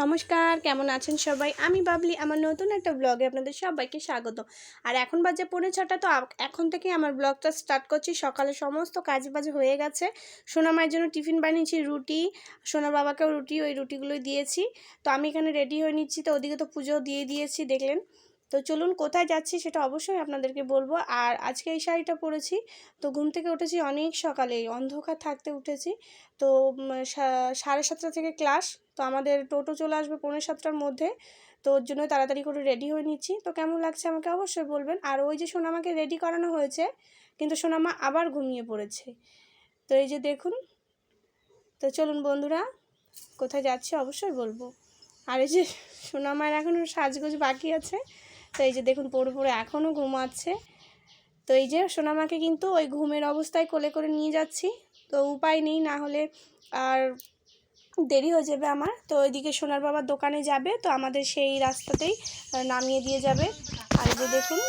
নমস্কার, কেমন আছেন সবাই? আমি বাবলি, আমার নতুন একটা ব্লগে আপনাদের সবাইকে স্বাগত। আর এখন বাজে পৌনে ছটা, তো এখন থেকে আমার ব্লগটা স্টার্ট করছি। সকালে সমস্ত কাজ বাজ হয়ে গেছে। সোনা মায়ের জন্য টিফিন বানিয়েছি, রুটি। সোনা বাবাকেও রুটি, ওই রুটিগুলোই দিয়েছি। তো আমি এখানে রেডি হয়ে নিচ্ছি। তো ওদিকে তো পুজো দিয়ে দিয়েছি, দেখলেন। তো চলুন কোথায় যাচ্ছি সেটা অবশ্যই আপনাদেরকে বলব। আর আজকে এই শাড়িটা পরেছি, তো ঘুম থেকে উঠেছি অনেক সকালে অন্ধকার থাকতে উঠেছি। তো সাড়ে সাতটা থেকে ক্লাস, তো আমাদের টোটো চলে আসবে পৌনে সাতটার মধ্যে, তো ওর জন্য তাড়াতাড়ি করে রেডি হয়ে নিচ্ছি। তো কেমন লাগছে আমাকে অবশ্যই বলবেন। আর ওই যে সোনামাকে রেডি করানো হয়েছে, কিন্তু সোনামা আবার ঘুমিয়ে পড়েছে। তো এই যে দেখুন, তো চলুন বন্ধুরা, কোথায় যাচ্ছি অবশ্যই বলব। আর এই যে সোনামার এখনও সাজগোজ বাকি আছে তো এই যে দেখুন পড়ে পড়ে এখনও ঘুমাচ্ছে। তো এই যে সোনামাকে কিন্তু ওই ঘুমের অবস্থায় কোলে করে নিয়ে যাচ্ছি। তো উপায় নেই, না হলে আর দেরি হয়ে যাবে আমার। তো ওইদিকে সোনার বাবার দোকানে যাবে, তো আমাদের সেই রাস্তাতেই নামিয়ে দিয়ে যাবে। আর যে দেখুন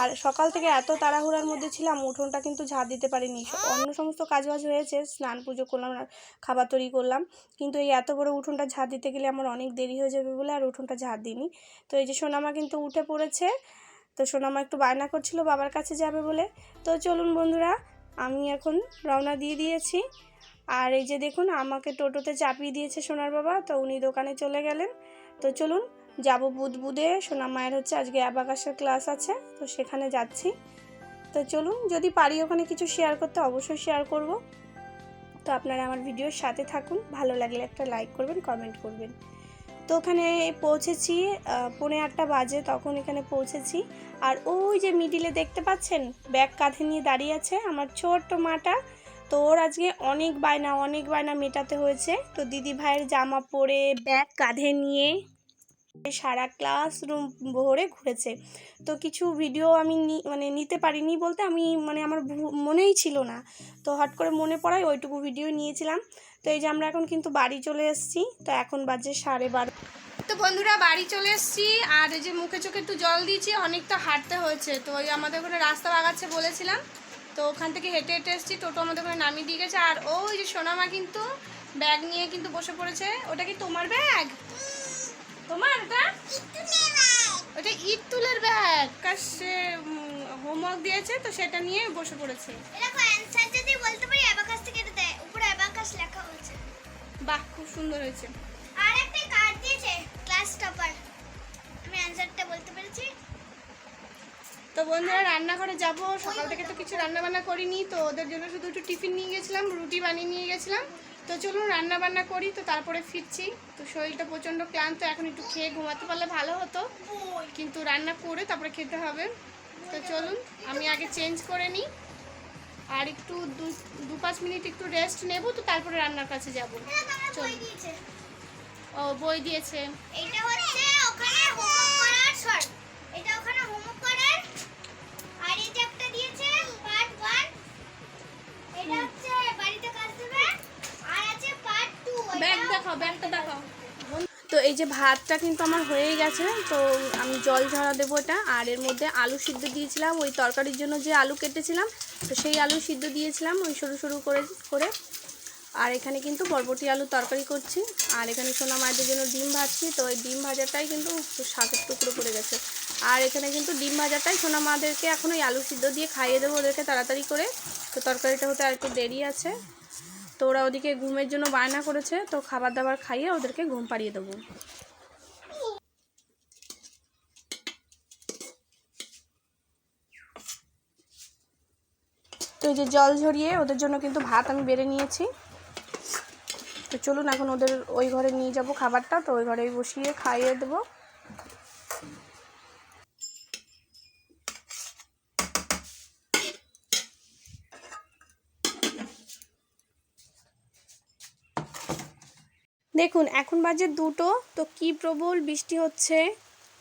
আর সকাল থেকে এত তাড়াহুড়ার মধ্যে ছিলাম, উঠোনটা কিন্তু ঝাড় দিতে পারিনি। অন্য সমস্ত কাজবাজ হয়েছে, স্নান পুজো করলাম খাবার তৈরি করলাম। কিন্তু এই এত বড় উঠোনটা ঝাড় দিতে গেলে আমার অনেক দেরি হয়ে যাবে বলে আর উঠোনটা ঝাড় দিইনি। তো এই যে সোনামা কিন্তু উঠে পড়েছে, তো সোনামা একটু বায়না করছিল বাবার কাছে যাবে বলে। তো চলুন বন্ধুরা, আমি এখন রওনা দিয়ে দিয়েছি। আর এই যে দেখুন, আমাকে টোটোতে চাপিয়ে দিয়েছে সোনার বাবা, তো উনি দোকানে চলে গেলেন। তো চলুন যাব বুধ বুধে সোনা মায়ের হচ্ছে আজকে অ্যাবাকাসের ক্লাস আছে, তো সেখানে যাচ্ছি। তো চলুন, যদি পারি ওখানে কিছু শেয়ার করতে অবশ্যই শেয়ার করব। তো আপনারা আমার ভিডিওর সাথে থাকুন, ভালো লাগলে একটা লাইক করবেন কমেন্ট করবেন। তো ওখানে পৌঁছেছি পৌনে আটটা বাজে, তখন এখানে পৌঁছেছি। আর ওই যে মিডিলে দেখতে পাচ্ছেন, ব্যাগ কাঁধে নিয়ে দাঁড়িয়ে আছে আমার ছোট্ট মাটা। তো ওর আজকে অনেক বায়না অনেক বায়না মেটাতে হয়েছে। তো দিদি ভাইয়ের জামা পরে ব্যাগ কাঁধে নিয়ে সারা ক্লাসরুম ভরে ঘুরেছে। তো কিছু ভিডিও আমি মানে নিতে পারিনি বলতে আমি মানে আমার মনেই ছিল না। তো হট করে মনে পড়ায় ওইটুকু ভিডিও নিয়েছিলাম। তো এই যে আমরা এখন কিন্তু বাড়ি চলে এসেছি। তো এখন বাজে সাড়ে বারো তো বন্ধুরা বাড়ি চলে এসেছি। আর এই যে মুখে চোখে একটু জল দিয়েছি, অনেকটা হাঁটতে হয়েছে। তো ওই আমাদের ওখানে রাস্তা বাগাচ্ছে বলেছিলাম। তো ওখান থেকে হেঁটে হেঁটে এসেছি। টোটো আমাদের ওখানে নামিয়ে দিয়ে গেছে। আর ওই যে সোনামা কিন্তু ব্যাগ নিয়ে কিন্তু বসে পড়েছে। ওটা কি তোমার ব্যাগ? তোমার ওটা ওটা ইট তুলের ব্যাগ। কাছে হোমওয়ার্ক দিয়েছে তো সেটা নিয়ে বসে পড়েছে। এরকম অ্যানসার যদি বলতে পারি অ্যাবাকাস থেকে এটা দেয়। উপরে অ্যাবাকাস লেখা হয়েছে। বাহ খুব সুন্দর হয়েছে। আর একটা কার্ড দিয়েছে ক্লাস টপার আমি অ্যানসারটা বলতে পেরেছি? তো বন্ধুরা রান্নাঘরে যাব। সকাল থেকে তো কিছু রান্না বান্না করিনি তো ওদের জন্য শুধু একটু টিফিন নিয়ে গেছিলাম রুটি বানিয়ে নিয়ে গেছিলাম। তো চলুন রান্না বান্না করি তো তারপরে ফিরছি। তো শরীরটা প্রচণ্ড ক্লান্ত এখন একটু খেয়ে ঘুমাতে পারলে ভালো হতো। কিন্তু রান্না করে তারপরে খেতে হবে। তো চলুন আমি আগে চেঞ্জ করে নিই। আর একটু দু পাঁচ মিনিট একটু রেস্ট নেব তো তারপরে রান্নার কাছে যাব। এটা তোমরা চল। বই দিয়েছে ও বই দিয়েছে। এইটা হচ্ছে ওখানে হোমওয়ার্ক করার শর্ট এটা ওখানে হোমওয়ার্ক করার। আর এই দিয়েছে পার্ট 1 এটা হচ্ছে বাড়িতে কাজ দেবে আর আছে পার্ট 2 ব্যাগ তো এই যে ভাতটা কিন্তু আমার হয়ে গেছে, তো আমি জল ঝরা দেবো এটা। আর এর মধ্যে আলু সিদ্ধ দিয়েছিলাম, ওই তরকারির জন্য যে আলু কেটেছিলাম, তো সেই আলু সিদ্ধ দিয়েছিলাম, ওই সরু সরু করে করে। আর এখানে কিন্তু বরবটি আলু তরকারি করছি, আর এখানে সোনা মায়েদের জন্য ডিম ভাজছি, তো ওই ডিম ভাজাটাই কিন্তু শাকের টুকরো পড়ে গেছে। আর এখানে কিন্তু ডিম ভাজাটাই সোনা মাদেরকে এখন ওই আলু সিদ্ধ দিয়ে খাইয়ে দেবো ওদেরকে তাড়াতাড়ি করে। তো তরকারিটা হতে আর একটু দেরি আছে। তো ওরা ওদিকে ঘুমের জন্য বায়না করেছে, তো খাবার দাবার খাইয়ে ওদেরকে ঘুম পাড়িয়ে দেবো। তো এই যে জল ঝরিয়ে ওদের জন্য কিন্তু ভাত আমি বেড়ে নিয়েছি। তো চলুন, এখন ওদের ওই ঘরে নিয়ে যাব খাবারটা, তো ওই ঘরেই বসিয়ে খাইয়ে দেবো। দেখুন এখন বাজে দুটো তো কি প্রবল বৃষ্টি হচ্ছে।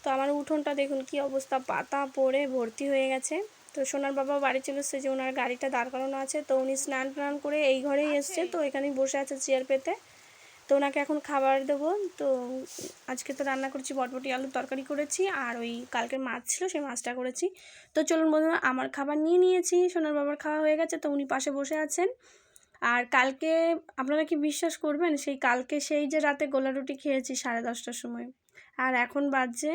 তো আমার উঠোনটা দেখুন কি অবস্থা পাতা পড়ে ভর্তি হয়ে গেছে। তো সোনার বাবা বাড়ি চলে এসছে যে ওনার গাড়িটা দাঁড় করানো আছে তো উনি স্নান টান করে এই ঘরেই এসছে তো এখানেই বসে আছে চেয়ার পেতে। তো ওনাকে এখন খাবার দেবো তো আজকে তো রান্না করেছি বটবটি আলুর তরকারি করেছি আর ওই কালকের মাছ ছিল সেই মাছটা করেছি। তো চলুন বন্ধুরা আমার খাবার নিয়ে নিয়েছি সোনার বাবার খাওয়া হয়ে গেছে তো উনি পাশে বসে আছেন। আর কালকে আপনারা কি বিশ্বাস করবেন? সেই কালকে সেই যে রাতে গোলা রুটি খেয়েছি সাড়ে দশটার সময়। আর এখন বাজছে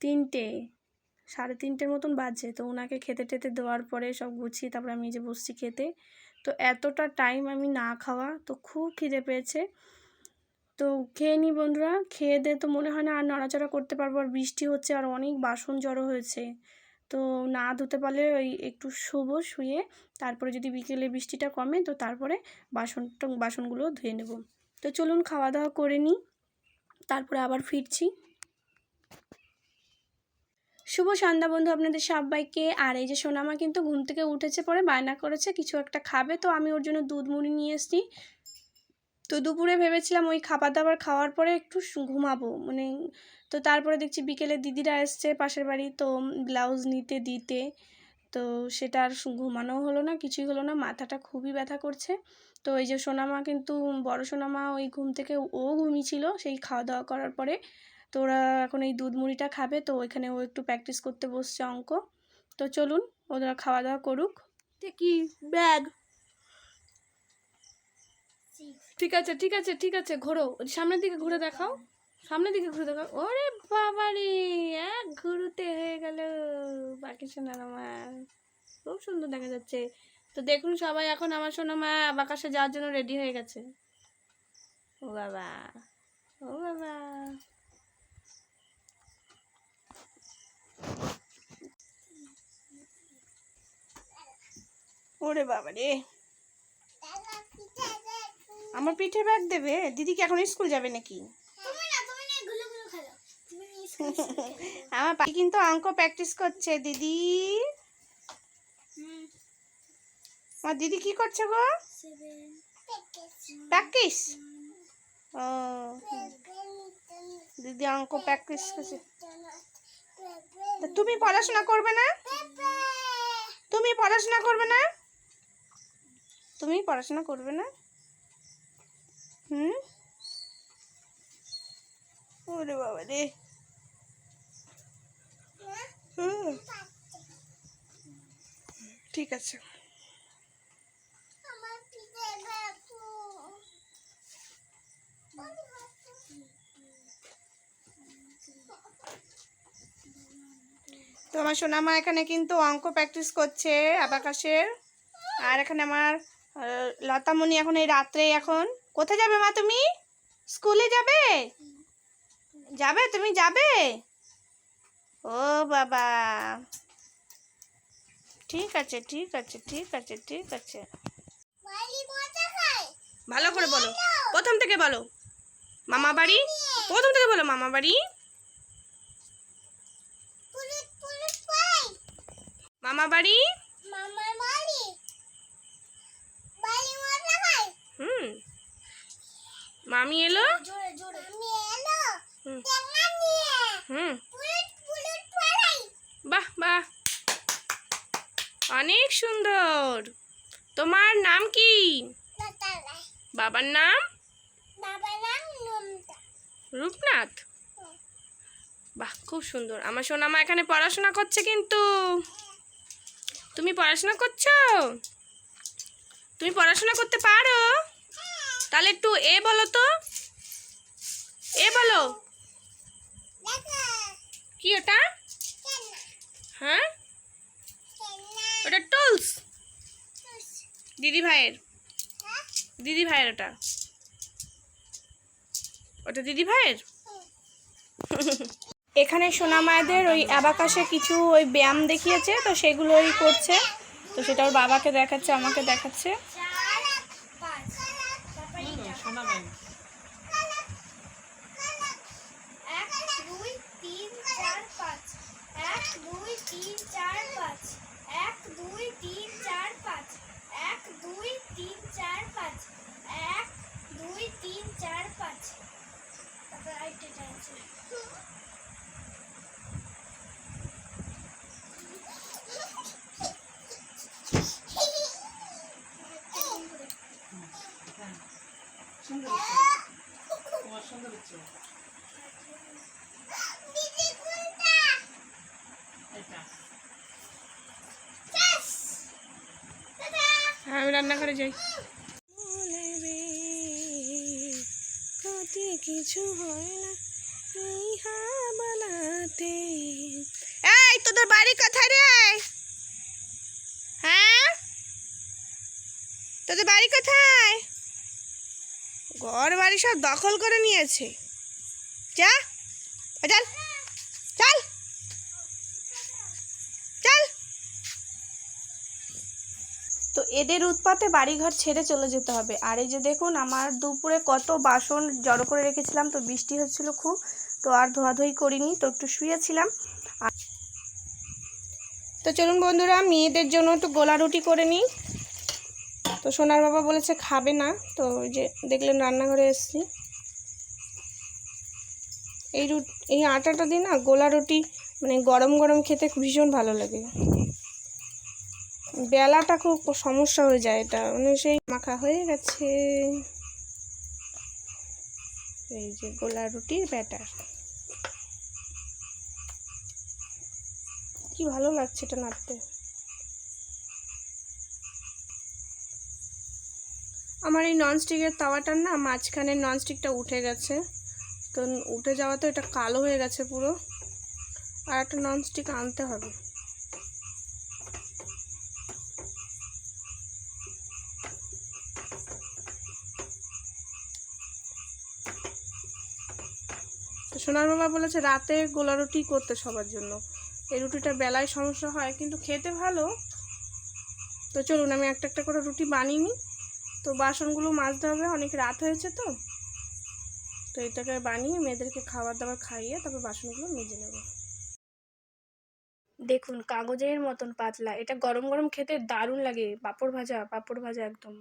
তিনটে, সাড়ে তিনটের মতন বাজছে। তো ওনাকে খেতে টেতে দেওয়ার পরে সব গুছিয়ে তারপরে আমি যে বসছি খেতে। তো এতটা টাইম আমি না খাওয়া, তো খুব খিদে পেয়েছে। তো খেয়ে নিই বন্ধুরা, খেয়ে দিয়ে তো মনে হয় না আর নড়াচড়া করতে পারব। আর বৃষ্টি হচ্ছে আর অনেক বাসন জড়ো হয়েছে। তো না ধুতে পারলে ওই একটু শুবো, শুয়ে তারপরে যদি বিকেলে বৃষ্টিটা কমে তো তারপরে বাসনটা বাসনগুলো ধুয়ে নেব। তো চলুন খাওয়া দাওয়া করে নিই, তারপরে আবার ফিরছি। শুভ সন্ধ্যা বন্ধু আপনাদের সবাইকে। আর এই যে সোনামা কিন্তু ঘুম থেকে উঠেছে, পরে বায়না করেছে, কিছু একটা খাবে, তো আমি ওর জন্য দুধ মুড়ি নিয়ে এসেছি। তো দুপুরে ভেবেছিলাম ওই খাবার দাবার খাওয়ার পরে একটু ঘুমাবো মানে তো তারপরে দেখছি বিকেলে দিদিরা এসছে পাশের বাড়ি তো ব্লাউজ নিতে দিতে। তো সেটা আর ঘুমানোও হলো না কিছুই হলো না মাথাটা খুবই ব্যথা করছে। তো এই যে সোনামা কিন্তু বড় সোনামা ওই ঘুম থেকে ও ঘুমিয়েছিল সেই খাওয়া দাওয়া করার পরে। তো ওরা এখন এই দুধ মুড়িটা খাবে তো ওইখানে ও একটু প্র্যাকটিস করতে বসছে অঙ্ক। তো চলুন ওরা খাওয়া দাওয়া করুক কি? ব্যাগ। ঠিক আছে ঠিক আছে ঠিক আছে ঘোরো। ওই সামনের দিকে ঘুরে দেখাও। সামনের দিকে ঘুরে দেখাও ওরে বাবা রে এক ঘুরুতে হয়ে গেল বাকি সোনার আমার। খুব সুন্দর দেখা যাচ্ছে। তো দেখুন সবাই, এখন আমার সোনামা বাকাশে যাওয়ার জন্য রেডি হয়ে গেছে। ও বাবা ও বাবা। ওরে বাবা রে আমার পিঠে ব্যাগ দেবে? দিদি কি এখন স্কুল যাবে নাকি তুমি না তুমি না গুলো গুলো খেলো তুমি নিয়ে স্কুল আমার পাখি কিন্তু অঙ্ক প্র্যাকটিস করছে দিদি। আমার দিদি কি করছে গো? প্র্যাকটিস ও। দিদি অঙ্ক প্র্যাকটিস করছে। তুমি পড়াশোনা করবে না? তুমি পড়াশোনা করবে না? তুমি পড়াশোনা করবে না? হুম? ওরে বাবা রে। ঠিক আছে। তো আমার সোনামা এখানে কিন্তু অঙ্ক প্র্যাকটিস করছে আবাকাশের। আর এখানে আমার লতামণি এখন এই রাত্রে এখন কোথায় যাবে মা তুমি? স্কুলে যাবে? যাবে? তুমি যাবে? ও বাবা। ঠিক আছে ঠিক আছে ঠিক আছে ঠিক আছে। ভালো করে বলো। প্রথম থেকে বলো। মামা বাড়ি? প্রথম থেকে বলো মামা বাড়ি। মামা বাড়ি? হুম। মামি এলো? হুম। হুম পুলিশ পুলিশ পাই বাহ বাহ অনেক সুন্দর। তোমার নাম কি? বাবার নাম? রূপনাথ? বাহ খুব সুন্দর। আমার সোনামা এখানে পড়াশোনা করছে কিন্তু। তুমি পড়াশোনা করছ? তুমি পড়াশোনা করতে পারো? তাহলে একটু এ বলো তো। এ বলো। কি ওটা? হ্যাঁ? ওটা টুলস। দিদি ভাইয়ের হ্যাঁ দিদি ভাইয়ের ওটা। ওটা দিদি ভাইয়ের এখানে সোনা মায়েদের ওই অ্যাবাকাশে কিছু ওই ব্যায়াম দেখিয়েছে তো সেগুলোই করছে। তো সেটা ওর বাবাকে দেখাচ্ছে আমাকে দেখাচ্ছে। এক দুই তিন চার পাঁচ। এক দুই তিন চার পাঁচ। এক দুই তিন চার পাঁচ। এক, দুই তিন চার পাঁচ। এক, দুই তিন চার পাঁচ। তারপর আরেকটা আছে। হ্যাঁ রান্না করে যাই। কিছু হয় না এই, তোদের বাড়ি কোথায় রে? হ্যাঁ? তোদের বাড়ি কোথায়? ঘর বাড়ি সব দখল করে নিয়েছে। যা চল। চল। এদের উৎপাতে বাড়িঘর ছেড়ে চলে যেতে হবে। আর এই যে দেখুন, আমার দুপুরে কত বাসন জড়ো করে রেখেছিলাম, তো বৃষ্টি হচ্ছিল খুব, তো আর ধোয়াধুয়ি করিনি, তো একটু শুয়েছিলাম। তো চলুন বন্ধুরা, মেয়েদের জন্য একটু গোলা রুটি করে নিই। তো সোনার বাবা বলেছে খাবে না, তো যে দেখলেন রান্নাঘরে এসেছি। এই রুট, এই আটাটা দিয়ে না গোলা রুটি মানে গরম গরম খেতে ভীষণ ভালো লাগে। বেলাটা খুব সমস্যা হয়ে যায় এটা। মানে সেই মাখা হয়ে গেছে। এই যে গোলা রুটির ব্যাটার। কি ভালো লাগছে এটা নাড়তে। আমার এই ননস্টিকের তাওয়াটার না, মাঝখানে ননস্টিকটা উঠে গেছে। তো উঠে যাওয়া তো এটা কালো হয়ে গেছে পুরো। আর একটা ননস্টিক আনতে হবে। তো সোনার বাবা বলেছে রাতে গোলা রুটি করতে সবার জন্য। এই রুটিটা বেলায় সমস্যা হয়, কিন্তু খেতে ভালো। তো চলুন, আমি একটা একটা করে রুটি বানিয়ে নিই। তো বাসনগুলো মাজতে হবে, অনেক রাত হয়েছে তো। তো এটাকে বানিয়ে মেয়েদেরকে খাবার দাবার খাইয়ে তারপর বাসনগুলো মেজে নেব। দেখুন, কাগজের মতন পাতলা। এটা গরম গরম খেতে দারুণ লাগে, পাঁপড় ভাজা পাঁপড় ভাজা একদম।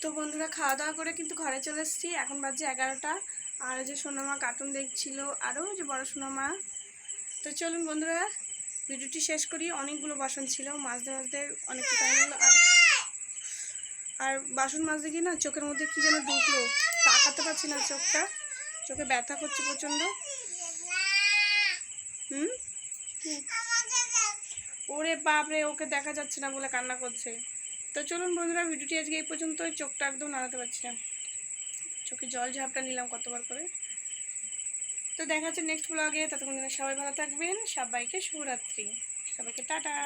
তো বন্ধুরা খাওয়া দাওয়া করে কিন্তু ঘরে চলে এসেছি। এখন বাজে এগারোটা। আর যে সোনামা কার্টুন দেখছিল আরও যে বড় সোনামা। তো চলুন বন্ধুরা, ভিডিওটি শেষ করি। অনেকগুলো বাসন ছিল, মাজতে মাজতে অনেকটা টাইম হলো। আর আর বাসন মাজতে গিয়ে না চোখের মধ্যে কী যেন ঢুকলো। তাকাতে পারছি না চোখটা। চোখে ব্যথা করছে প্রচণ্ড। হুম? ওরে বাপরে, ওকে দেখা যাচ্ছে না বলে কান্না করছে। তো চলুন বন্ধুরা, ভিডিওটি আজকে এই পর্যন্ত চোখটা একদম নাড়াতে পারছি না। চোখে জল ঝাপটা নিলাম কতবার করে। তো দেখা হচ্ছে নেক্সট ব্লগে ততক্ষণ সবাই ভালো থাকবেন। সবাইকে শুভরাত্রি। সবাইকে টাটা।